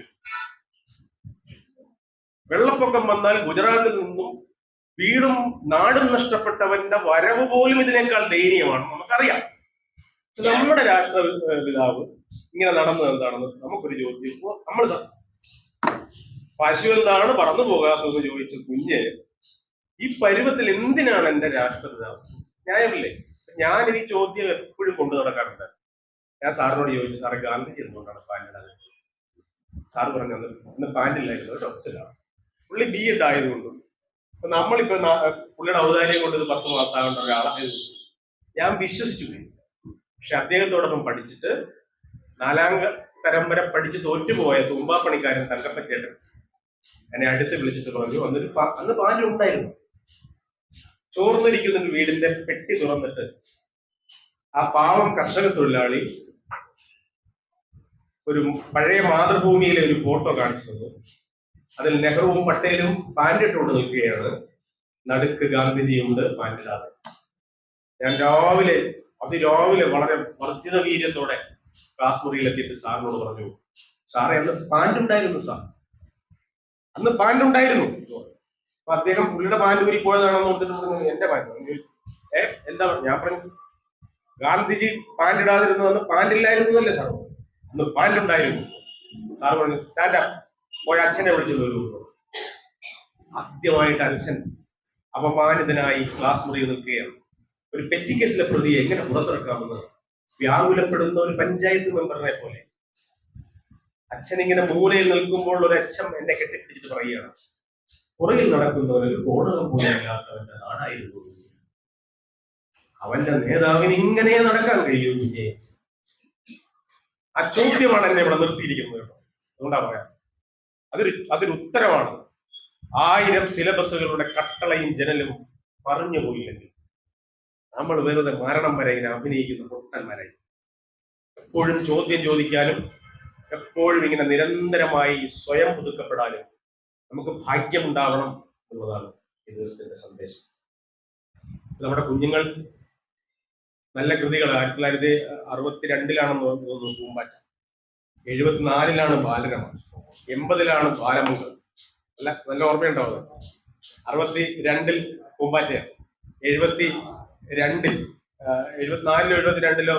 വെള്ളപ്പൊക്കം വന്നാൽ ഗുജറാത്തിൽ നിന്നും വീടും നാടും നഷ്ടപ്പെട്ടവന്റെ വരവ് പോലും ഇതിനേക്കാൾ ദയനീയമാണ്. നമുക്കറിയാം. നമ്മുടെ രാഷ്ട്രപിതാവ് പിതാവ് ഇങ്ങനെ നടന്നത് എന്താണെന്ന് നമുക്കൊരു ചോദ്യം. നമ്മൾ പശു എന്താണ് പറന്നു പോകാത്തതെന്ന് ചോദിച്ച കുഞ്ഞ് ഈ പരുവത്തിൽ എന്തിനാണ് എന്റെ രാഷ്ട്രപിതാവ്? ന്യായമില്ലേ? ഞാൻ ഈ ചോദ്യം എപ്പോഴും കൊണ്ടു നടക്കാറുണ്ട്. ഞാൻ സാറിനോട് ചോദിച്ചു സാറ് ഗാന്ധിജി എന്തുകൊണ്ടാണ് പാൻഡ് ഇടാതെ? സാർ പറഞ്ഞു "അന്ന് ഇന്ന് പാന്റ് ഇല്ലായിരുന്നു കേട്ടോ മനസ്സിലാണ് പുള്ളി ബി എഡ് ആയതുകൊണ്ടും അപ്പൊ നമ്മളിപ്പോ പുള്ളിയുടെ ഔദാര്യം കൊണ്ട് ഇത് പത്ത് മാസമാകേണ്ട ഒരാളായതുകൊണ്ട് ഞാൻ വിശ്വസിച്ചു പക്ഷെ അദ്ദേഹത്തോടൊപ്പം പഠിച്ചിട്ട് നാലാം തരം പഠിച്ച് തോറ്റുപോയ തൂമ്പാപ്പണിക്കാരൻ തങ്കപ്പച്ചേട്ടൻ എന്നെ അടുത്ത് വിളിച്ചിട്ട് പറഞ്ഞു അന്നൊരു അന്ന് പാൽ ഉണ്ടായിരുന്നു. ചോർന്നിരിക്കുന്ന വീടിന്റെ പെട്ടി തുറന്നിട്ട് ആ പാവം കർഷക തൊഴിലാളി ഒരു പഴയ മാതൃഭൂമിയിലെ ഒരു ഫോട്ടോ കാണിച്ചു തന്നു. അതിൽ നെഹ്റുവും പട്ടേലും പാൻഡിട്ടോട് നിൽക്കുകയാണ്. നടുക്ക് ഗാന്ധിജിയുണ്ട് പാൻറിടാതെ ഞാൻ രാവിലെ അതിരാവിലെ വളരെ വർദ്ധിത വീര്യത്തോടെ ക്ലാസ് മുറിയിൽ എത്തിയിട്ട് സാറിനോട് പറഞ്ഞു സാറേ അന്ന് പാന്റ് ഉണ്ടായിരുന്നു സാർ. അന്ന് പാന്റ് ഉണ്ടായിരുന്നു അപ്പൊ അദ്ദേഹം പുള്ളിയുടെ പാന്റ് ഊരി പോയതാണെന്ന് ഓർത്തിട്ട് പറഞ്ഞു എന്റെ പാന്റ്. ഏ എന്താ ഞാൻ പറഞ്ഞു ഗാന്ധിജി പാന്റ് ഇടാതിരുന്നതെന്ന് പാന്റ് ഇല്ലായിരുന്നു അല്ലേ സാർ? അന്ന് പാന്റ് ഉണ്ടായിരുന്നു സാർ പറഞ്ഞു സ്റ്റാൻഡ് പോയ അച്ഛനെ വിളിച്ചു വരൂ. ആദ്യമായിട്ട് അച്ഛൻ അപമാനിതനായി ക്ലാസ് മുറിയിൽ നിൽക്കുകയാണ്. ഒരു പെറ്റിക്കേസിലെ പ്രതിയെ എങ്ങനെ പുറത്തിറക്കാമെന്ന് വ്യാകുലപ്പെടുന്ന ഒരു പഞ്ചായത്ത് മെമ്പറിനെ പോലെ. അച്ഛൻ ഇങ്ങനെ മൂലയിൽ നിൽക്കുമ്പോൾ ഒരു അച്ഛൻ എന്നെ കെട്ടിപ്പിടിച്ചിട്ട് പറയുകയാണ്. പുറകിൽ നടക്കുന്നവൻ ഒരു കോടകം പോലെയല്ലാത്തവന്റെ നാടായിരുന്നു അവന്റെ നേതാവിന് ഇങ്ങനെ നടക്കാൻ കഴിയൂ കുഞ്ഞെ ആ ചോദ്യമാണ് എന്നെ ഇവിടെ നിർത്തിയിരിക്കുന്നത് കേട്ടോ. അതുകൊണ്ടാ പറയാം. അതൊരു അതൊരു ഉത്തരമാണ്. ആയിരം സിലബസുകളുടെ കട്ടളയും ജനലും പറഞ്ഞു പോയില്ലെങ്കിൽ നമ്മൾ വെറുതെ മരണം വരെ ഇങ്ങനെ അഭിനയിക്കുന്ന പൊട്ടന്മാരായി എപ്പോഴും ചോദ്യം ചോദിക്കാനും എപ്പോഴും ഇങ്ങനെ നിരന്തരമായി സ്വയം പുതുക്കപ്പെടാനും നമുക്ക് ഭാഗ്യമുണ്ടാവണം എന്നുള്ളതാണ് ഈ ദിവസത്തിന്റെ സന്ദേശം. നമ്മുടെ കുഞ്ഞുങ്ങൾ നല്ല കൃതികൾ ആയിരത്തി തൊള്ളായിരത്തി അറുപത്തിരണ്ടിലാണെന്ന് തോന്നുന്നു പൂമ്പാറ്റ. എഴുപത്തിനാലിലാണ് ബാലരമ. എൺപതിലാണ് ബാലമുഖം അല്ല നല്ല ഓർമ്മയുണ്ടാവുന്നത് അറുപത്തി രണ്ടിൽ പൂമ്പാറ്റ എഴുപത്തി രണ്ടിൽ എഴുപത്തിനാലിലോ എഴുപത്തിരണ്ടിലോ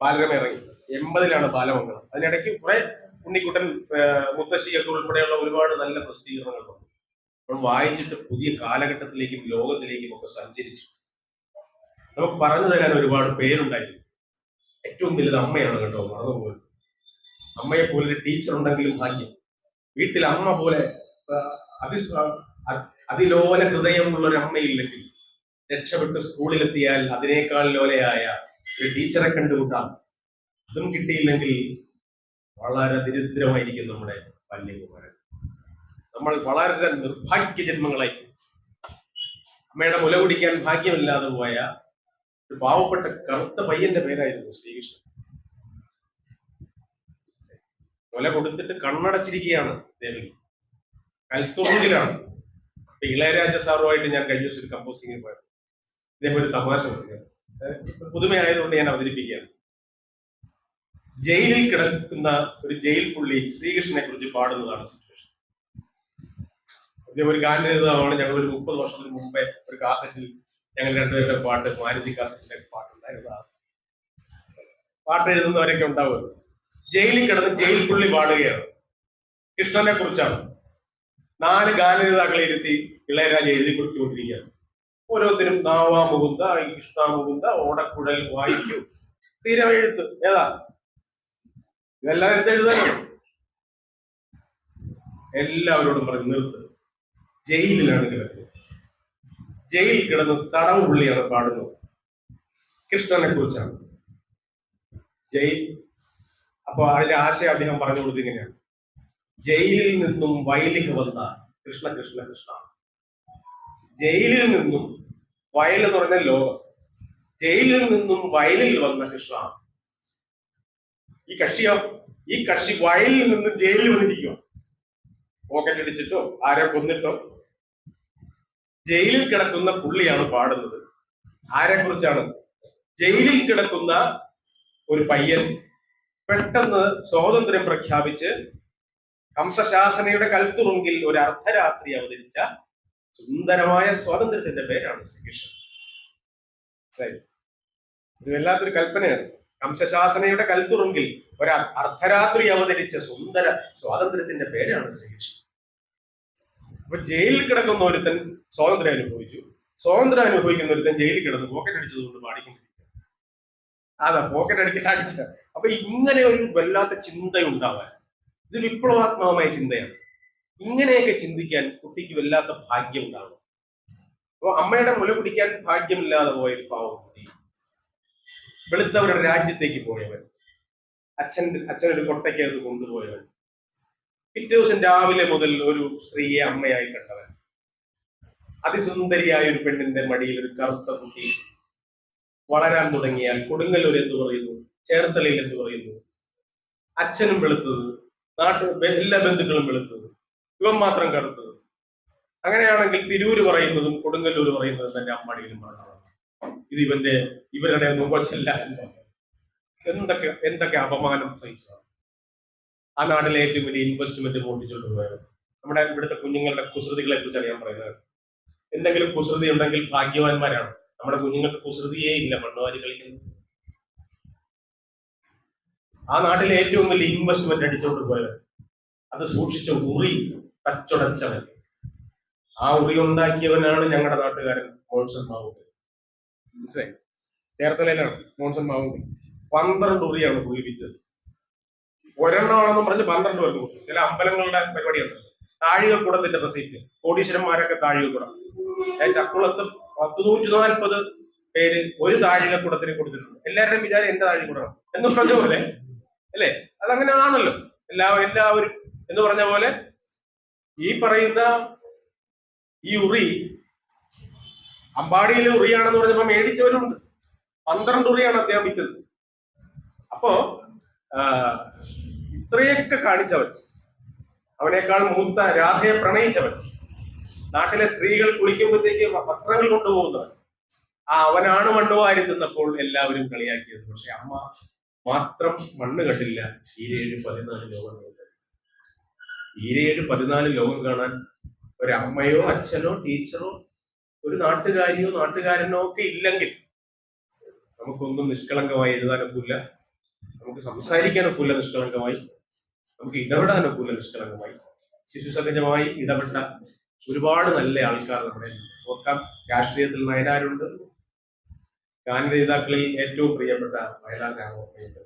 ബാലരമ ഇറങ്ങി. എൺപതിലാണ് ബാലമംഗളം അതിനിടയ്ക്ക് കുറെ ഉണ്ണിക്കുട്ടൻ മുത്തശ്ശിയൊക്കെ ഉൾപ്പെടെയുള്ള ഒരുപാട് നല്ല പ്രസിദ്ധീകരണങ്ങൾ വന്നു നമ്മൾ വായിച്ചിട്ട് പുതിയ കാലഘട്ടത്തിലേക്കും ലോകത്തിലേക്കും ഒക്കെ സഞ്ചരിച്ചു. നമുക്ക് പറഞ്ഞു തരാൻ ഒരുപാട് പേരുണ്ടായിരുന്നു. ഏറ്റവും വലുത് അമ്മയാണ് കേട്ടോ മറന്നുപോലും അമ്മയെ പോലെ ഒരു ടീച്ചർ ഉണ്ടെങ്കിലും ഭാഗ്യം. വീട്ടിൽ അമ്മ പോലെ അതിലോല ഹൃദയമുള്ള ഒരു അമ്മയില്ലെങ്കിൽ രക്ഷപ്പെട്ട് സ്കൂളിലെത്തിയാൽ അതിനേക്കാൾ ലോലയായ ഒരു ടീച്ചറെ കണ്ടുകൂട്ടാം അതും കിട്ടിയില്ലെങ്കിൽ വളരെ ദരിദ്രമായിരിക്കും നമ്മുടെ ബാല്യകുമാരൻ. നമ്മൾ വളരെ നിർഭാഗ്യ ജന്മങ്ങളായി അമ്മയുടെ മുല കുടിക്കാൻ ഭാഗ്യമില്ലാതെ പോയ ഒരു പാവപ്പെട്ട കറുത്ത പയ്യന്റെ പേരായിരുന്നു ശ്രീകൃഷ്ണൻ. മുല കൊടുത്തിട്ട് കണ്ണടച്ചിരിക്കുകയാണ് ദേവി കൽത്തുറുങ്കിലാണ്. ഇളയരാജ സാറുമായിട്ട് ഞാൻ കഴിഞ്ഞ ദിവസം ഒരു കമ്പോസിങ്ങിന് പോയത് ഇദ്ദേഹം ഒരു തമാശ പുതുമയായതുകൊണ്ട് ഞാൻ അവതരിപ്പിക്കുകയാണ്. ജയിലിൽ കിടക്കുന്ന ഒരു ജയിൽ പുള്ളി ശ്രീകൃഷ്ണനെ കുറിച്ച് പാടുന്നതാണ് സിറ്റുവേഷൻ ഒരു ഗാനരചിതാവാണ് ഞങ്ങൾ ഒരു മുപ്പത് വർഷത്തിന് മുമ്പേ ഒരു കാസറ്റിൽ ഞങ്ങൾ രണ്ടുപേരുടെ പാട്ട് മാരുതി കാസറ്റിന്റെ പാട്ടുണ്ടായിരുന്നതാണ് പാട്ട് എഴുതുന്നവരൊക്കെ ഉണ്ടാവുമല്ലോ. ജയിലിൽ കിടന്ന് ജയിൽ പുള്ളി പാടുകയാണ്. കൃഷ്ണനെ കുറിച്ചാണ്. നാല് ഗാനരഹിതാക്കളെ ഇരുത്തി ഇളയരാജ എഴുതി കൊടുത്തുകൊണ്ടിരിക്കുകയാണ്. ഓരോരുത്തരും നാവാ മുകുന്ദ ഇഷ്ടാ മുകുന്ദ ഓടക്കുഴൽ വായിക്കൂ. സ്ഥിരം എഴുത്ത് ഏതാ? ഇതെല്ലാം എന്ത് എഴുതാനാണ് എല്ലാവരോടും പറഞ്ഞു നിർത്ത്. ജയിലിലാണ് കിടക്കുന്നത് ജയിൽ കിടന്ന് തടവ് പുള്ളിയാണ് പാടുന്നത്. കൃഷ്ണനെ കുറിച്ചാണ്. ജയിൽ. അപ്പൊ അതിന്റെ ആശയം അദ്ദേഹം പറഞ്ഞു കൊടുത്തിങ്ങനെയാണ് ജയിലിൽ നിന്നും വൈലിക വന്ന കൃഷ്ണ കൃഷ്ണ കൃഷ്ണ. ജയിലിൽ നിന്നും വയൽ എന്ന് പറഞ്ഞ ലോകം ജയിലിൽ നിന്നും വയലിൽ വന്ന കൃഷ്ണ. ഈ കക്ഷിയോ ഈ കക്ഷി വയലിൽ നിന്നും ജയിലിൽ വന്നിരിക്കുക പോക്കറ്റ് അടിച്ചിട്ടോ ആരെ കൊന്നിട്ടോ. ജയിലിൽ കിടക്കുന്ന പുള്ളിയാണ് പാടുന്നത്. ആരെ കുറിച്ചാണ്? ജയിലിൽ കിടക്കുന്ന ഒരു പയ്യൻ പെട്ടെന്ന് സ്വാതന്ത്ര്യം പ്രഖ്യാപിച്ച് കംസശാസനയുടെ കൽത്തുറുങ്കിൽ ഒരു അർദ്ധരാത്രി അവതരിച്ച സുന്ദരമായ സ്വാതന്ത്ര്യത്തിന്റെ പേരാണ് ശ്രീകൃഷ്ണൻ. മനസ്സിലായി ഇത് വല്ലാത്തൊരു കൽപ്പനയാണ്. കംശശാസനയുടെ കൽത്തുറുങ്കിൽ ഒരു അർദ്ധരാത്രി അവതരിച്ച സുന്ദര സ്വാതന്ത്ര്യത്തിന്റെ പേരാണ് ശ്രീകൃഷ്ണൻ. അപ്പൊ ജയിലിൽ കിടക്കുന്ന ഒരുത്തൻ സ്വാതന്ത്ര്യം അനുഭവിച്ചു. സ്വാതന്ത്ര്യം അനുഭവിക്കുന്ന ഒരുത്തൻ ജയിലിൽ കിടന്ന് പോക്കറ്റ് അടിച്ചതുകൊണ്ട് പാടിക്കൊണ്ടിരിക്കുക അതാ പോക്കറ്റ് അടിക്കാൻ അടിച്ച അപ്പൊ ഇങ്ങനെ ഒരു വല്ലാത്ത ചിന്തയുണ്ടാവാൻ. ഇത് വിപ്ലവാത്മകമായ ചിന്തയാണ്. ഇങ്ങനെയൊക്കെ ചിന്തിക്കാൻ കുട്ടിക്ക് വല്ലാത്ത ഭാഗ്യം ഉണ്ടാവും അപ്പൊ അമ്മയുടെ മുല കുടിക്കാൻ ഭാഗ്യമില്ലാതെ പോയ പാവം കുട്ടി. വെളുത്തവരുടെ രാജ്യത്തേക്ക് പോയവൻ. അച്ഛൻ അച്ഛനൊരു കൊട്ടയ്ക്കകത്ത് കൊണ്ടുപോയവൻ. പിറ്റേ ദിവസം രാവിലെ മുതൽ ഒരു സ്ത്രീയെ അമ്മയായി കണ്ടവൻ. അതിസുന്ദരിയായ ഒരു പെണ്ണിന്റെ മടിയിൽ ഒരു കറുത്ത കുട്ടി വളരാൻ തുടങ്ങിയാൽ കൊടുങ്ങല്ലൂർ എന്ന് പറയുന്നു? ചേർത്തലയിൽ എന്ന് പറയുന്നു? അച്ഛനും വെളുത്തത് നാട്ടു എല്ലാ ബന്ധുക്കളും വെളുത്തത്. ഇവൻ മാത്രം കറുത്തത് അങ്ങനെയാണെങ്കിൽ തിരൂര് പറയുന്നതും കൊടുങ്ങല്ലൂർ പറയുന്നതും തന്റെ അമ്മടിയിലും പറഞ്ഞതാണ്. ഇത് ഇവന്റെ ഇവരുടെ മുഖച്ചല്ല എന്തൊക്കെ എന്തൊക്കെ അപമാനം സഹിച്ചതാണ്. ആ നാട്ടിലെ ഏറ്റവും വലിയ ഇൻവെസ്റ്റ്മെന്റ് പൊട്ടിച്ചുകൊണ്ട് പോയത് നമ്മുടെ ഇവിടുത്തെ കുഞ്ഞുങ്ങളുടെ കുസൃതികളെ കുറിച്ചാണ് ഞാൻ പറയുന്നത്. എന്തെങ്കിലും കുസൃതി ഉണ്ടെങ്കിൽ ഭാഗ്യവാന്മാരാണ്. നമ്മുടെ കുഞ്ഞുങ്ങൾക്ക് കുസൃതിയേ ഇല്ല മണ്ണുവാരി കളിക്കുന്നത് ആ നാട്ടിലെ ഏറ്റവും വലിയ ഇൻവെസ്റ്റ്മെന്റ് അടിച്ചുകൊണ്ട് പോയത് അത് സൂക്ഷിച്ച ഉറി തച്ചുടച്ചവൻ ആ ഉറി ഉണ്ടാക്കിയവനാണ് ഞങ്ങളുടെ നാട്ടുകാരൻ മോൺസൺ മാവൂട്ടി മനസ്സിലായി? ചേർത്തലയിലാണ് മോൺസൺ മാവൂട്ടി പന്ത്രണ്ട് ഉറിയാണ് പുള്ളി വിറ്റത്. ഒരെണ്ണമാണെന്ന് പറഞ്ഞ് പന്ത്രണ്ട് പേർക്ക് ചില അമ്പലങ്ങളുടെ പരിപാടിയുണ്ട് താഴികക്കുടത്തിന്റെ റെസിപ്റ്റ് കോടീശ്വരന്മാരൊക്കെ താഴികക്കുടം ചക്കുളത്ത് പത്ത് നൂറ്റി നാൽപ്പത് പേര് ഒരു താഴികക്കുടത്തിന് കൊടുത്തിട്ടുണ്ട്. എല്ലാവരുടെയും വിചാരം എന്റെ താഴികക്കുടം എന്ന് പറഞ്ഞ പോലെ അല്ലേ? അതങ്ങനെ ആണല്ലോ എല്ലാ എല്ലാവരും എന്ന് പറഞ്ഞ പോലെ ഈ പറയുന്ന ഈ ഉറി അമ്പാടിയിലെ ഉറിയാണെന്ന് പറഞ്ഞപ്പോ മേടിച്ചവരുണ്ട്. പന്ത്രണ്ട് ഉറിയാണ് അദ്ദേഹം വിറ്റത്. അപ്പോ ഇത്രയൊക്കെ കാണിച്ചവൻ അവനേക്കാൾ മൂത്ത രാധയെ പ്രണയിച്ചവൻ നാട്ടിലെ സ്ത്രീകൾ കുളിക്കുമ്പോഴത്തേക്ക് വസ്ത്രങ്ങൾ കൊണ്ടുപോകുന്നവൻ ആ അവനാണ് മണ്ണ് വാരി തിന്നപ്പോൾ എല്ലാവരും കളിയാക്കിയത്. പക്ഷെ അമ്മ മാത്രം മണ്ണ് കണ്ടില്ല. ഏഴ് പതിനാല് ലോകം കണ്ടു ഈരേഴ് പതിനാല് ലോകം കാണാൻ ഒരമ്മയോ അച്ഛനോ ടീച്ചറോ ഒരു നാട്ടുകാരിയോ നാട്ടുകാരനോ ഒക്കെ ഇല്ലെങ്കിൽ നമുക്കൊന്നും നിഷ്കളങ്കമായി എഴുതാനൊക്കില്ല നമുക്ക് സംസാരിക്കാനൊക്കില്ല നിഷ്കളങ്കമായി. നമുക്ക് ഇടപെടാനൊക്കില്ല നിഷ്കളങ്കമായി. ശിശുസഹജമായി ഇടപെട്ട ഒരുപാട് നല്ല ആൾക്കാർ നമ്മുടെ ഓർക്കാം രാഷ്ട്രീയത്തിൽ നയനാരുണ്ട്. ഗാനരചയിതാക്കളിൽ ഏറ്റവും പ്രിയപ്പെട്ട വയലാർ രാമവർമ്മയുണ്ട്